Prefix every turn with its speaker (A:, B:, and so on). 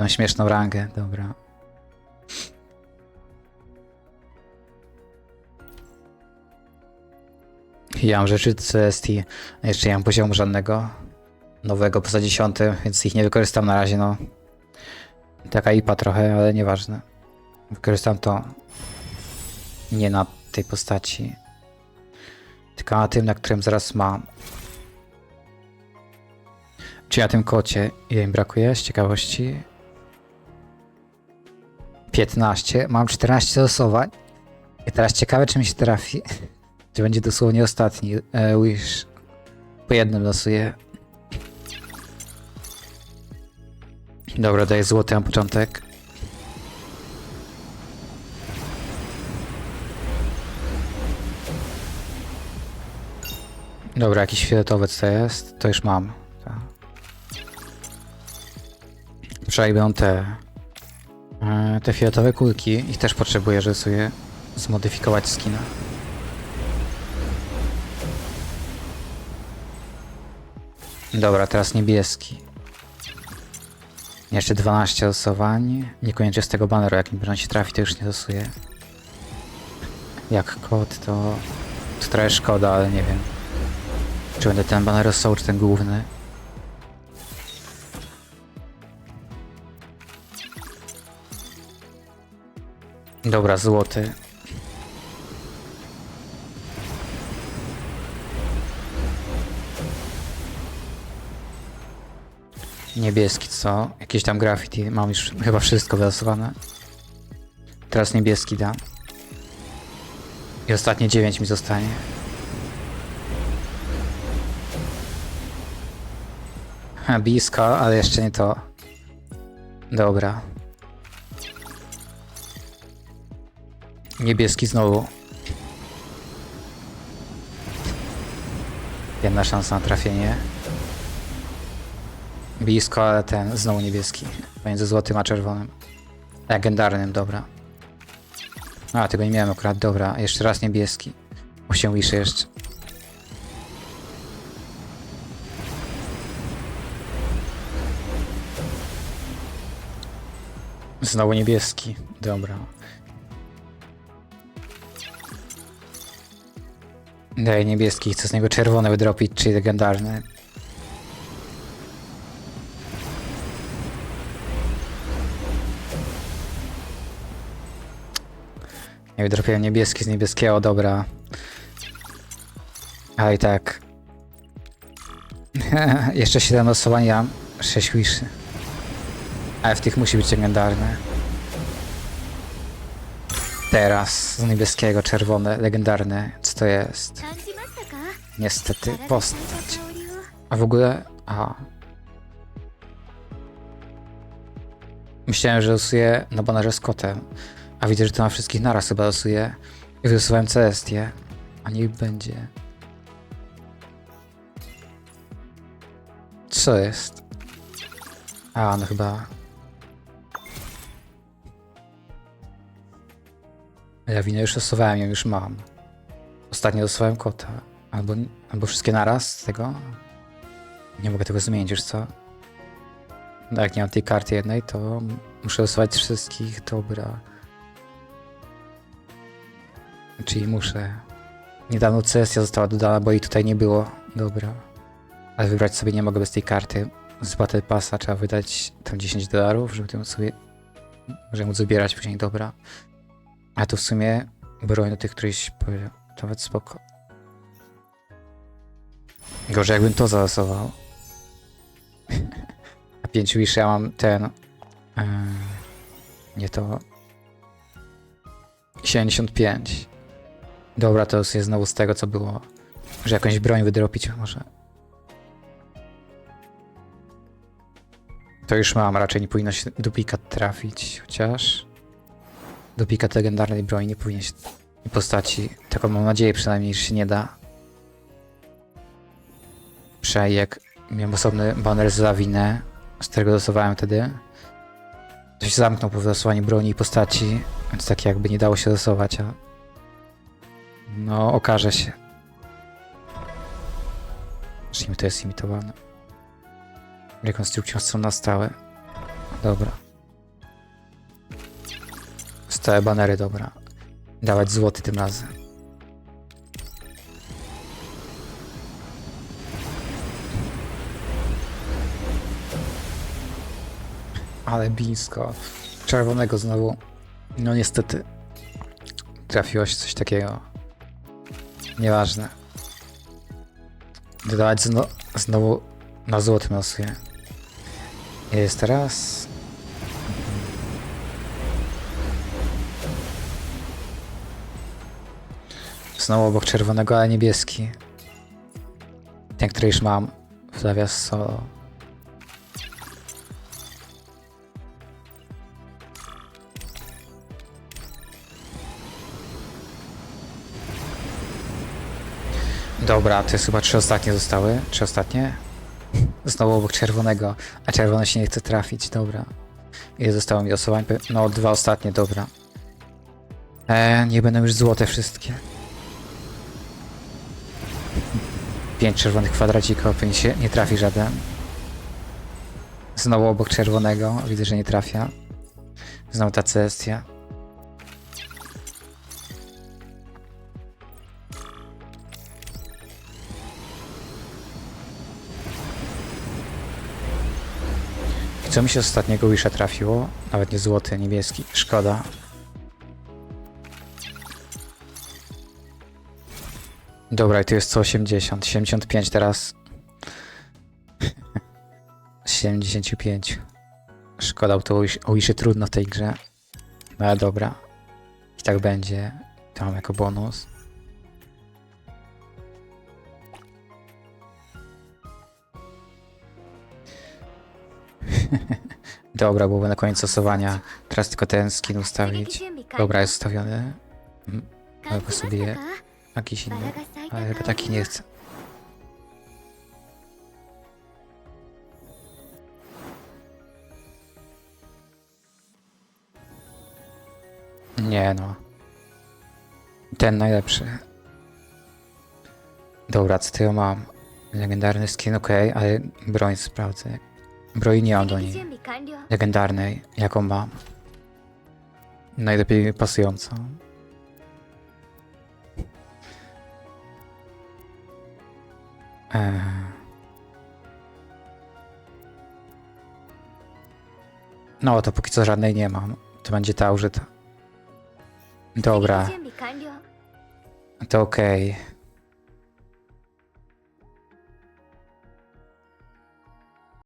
A: Mam śmieszną rangę, dobra. Ja mam rzeczy CST, jeszcze nie mam poziomu żadnego nowego poza 10, więc ich nie wykorzystam na razie, no. Taka IPA trochę, ale nieważne. Wykorzystam to nie na tej postaci, tylko na tym, na którym zaraz mam. Czy na tym kocie ile mi brakuje z ciekawości? 15. Mam 14 losowań. I teraz ciekawe, czy mi się trafi. Czy będzie dosłownie ostatni e, wish. Po jednym losuję. Dobra, daję złoty na początek. Dobra, jakiś fioletowiec to jest. To już mam. Tak. Przejdę te te fioletowe kulki. Ich też potrzebuję, żeby sobie zmodyfikować skina. Dobra, teraz niebieski. Jeszcze 12 losowań. Niekoniecznie z tego baneru, jak mi się trafi, to już nie losuję. Jak kod, to, to trochę szkoda, ale nie wiem. Czy będę ten baner losował, czy ten główny? Dobra, złoty. Niebieski, co? Jakieś tam graffiti. Mam już chyba wszystko wylosowane. Teraz niebieski dam. I ostatnie 9 mi zostanie. Ha, blisko, ale jeszcze nie to. Dobra. Niebieski znowu. Jedna szansa na trafienie. Blisko, ale ten znowu niebieski. Pomiędzy złotym a czerwonym. Legendarnym, dobra. A, tego nie miałem akurat, dobra. Jeszcze raz niebieski. Muszę wiszy jeszcze. Znowu niebieski, dobra. Daj niebieski, chcę z niego czerwone wydropić, czyli legendarny. Nie wydropiłem niebieski z niebieskiego, dobra. Ale i tak. Jeszcze 7 losowania, 6 wiszy. Ale w tych musi być legendarne. Teraz z niebieskiego, czerwone, legendarne. Co to jest? Niestety, postać. A w ogóle. Aha. Myślałem, że losuję na banerze z kotem. A widzę, że to na wszystkich naraz chyba losuję. I wylosowałem Celestię. A niech będzie. Co jest? A, no chyba Ja winę już losowałem, ją już mam. Ostatnio losowałem kota. Albo, albo wszystkie naraz z tego. Nie mogę tego zmienić już, co? No jak nie mam tej karty jednej, to muszę losować wszystkich, dobra. Czyli muszę. Niedawno sesja została dodana, bo jej tutaj nie było. Dobra. Ale wybrać sobie nie mogę bez tej karty. Z Battle Passa trzeba wydać tam 10 dolarów, żeby tym sobie... Żeby móc zbierać później, dobra. A tu w sumie broń do tych, któryś powiedział. Nawet spoko. Gorzej jakbym to zalosował. A 5 wish ja mam ten... Yy, nie to... 75. Dobra, to jest znowu z tego, co było. Że jakąś broń wydropić może. To już mam, raczej nie powinno się duplikat trafić, chociaż... Duplikat legendarnej broni nie powinien się... i postaci. Taką mam nadzieję przynajmniej, że się nie da. Jak miałem osobny banner z lawinę, z którego losowałem wtedy, to się zamknął po wylosowaniu broni i postaci, więc tak jakby nie dało się losować, a no okaże się. Czyli to jest imitowane. Rekonstrukcją są na stałe. Dobra. Całe banery, dobra. Dawać złoty tym razem. Ale blisko. Czerwonego znowu. No niestety. Trafiło się coś takiego. Nieważne. Dodawać zno znowu na złotym losuję. Jest teraz. Znowu obok czerwonego, ale niebieski. Ten, który już mam w zawias solo. Dobra, to jest chyba trzy ostatnie zostały. Trzy ostatnie? Znowu obok czerwonego, a czerwony się nie chce trafić, dobra. Ile zostało mi losowań? Pe- No, dwa ostatnie, dobra. E, nie będą już złote wszystkie. Pięć czerwonych kwadracików, się nie trafi żaden. Znowu obok czerwonego, widzę, że nie trafia. Znowu ta cestia. Co mi się ostatniego Wisha trafiło? Nawet nie złoty, niebieski. Szkoda. Dobra, i tu jest co 80. 75 teraz. 75. Szkoda, bo to o trudno w tej grze. No ale dobra. I tak będzie. To mam jako bonus. Dobra, byłoby na koniec losowania. Teraz tylko ten skin ustawić. Dobra, jest ustawiony. Mm, Albo sobie. Jakiś inny. Ale chyba taki nie chcę. Nie no. Ten najlepszy. Dobra, co ja mam? Legendarny skin, ok, ale broń sprawdzę. Broi nie mam do niej. Legendarnej, jaką mam. Najlepiej pasującą. Eee. No, to póki co żadnej nie mam. To będzie ta użyta. Dobra, to okej.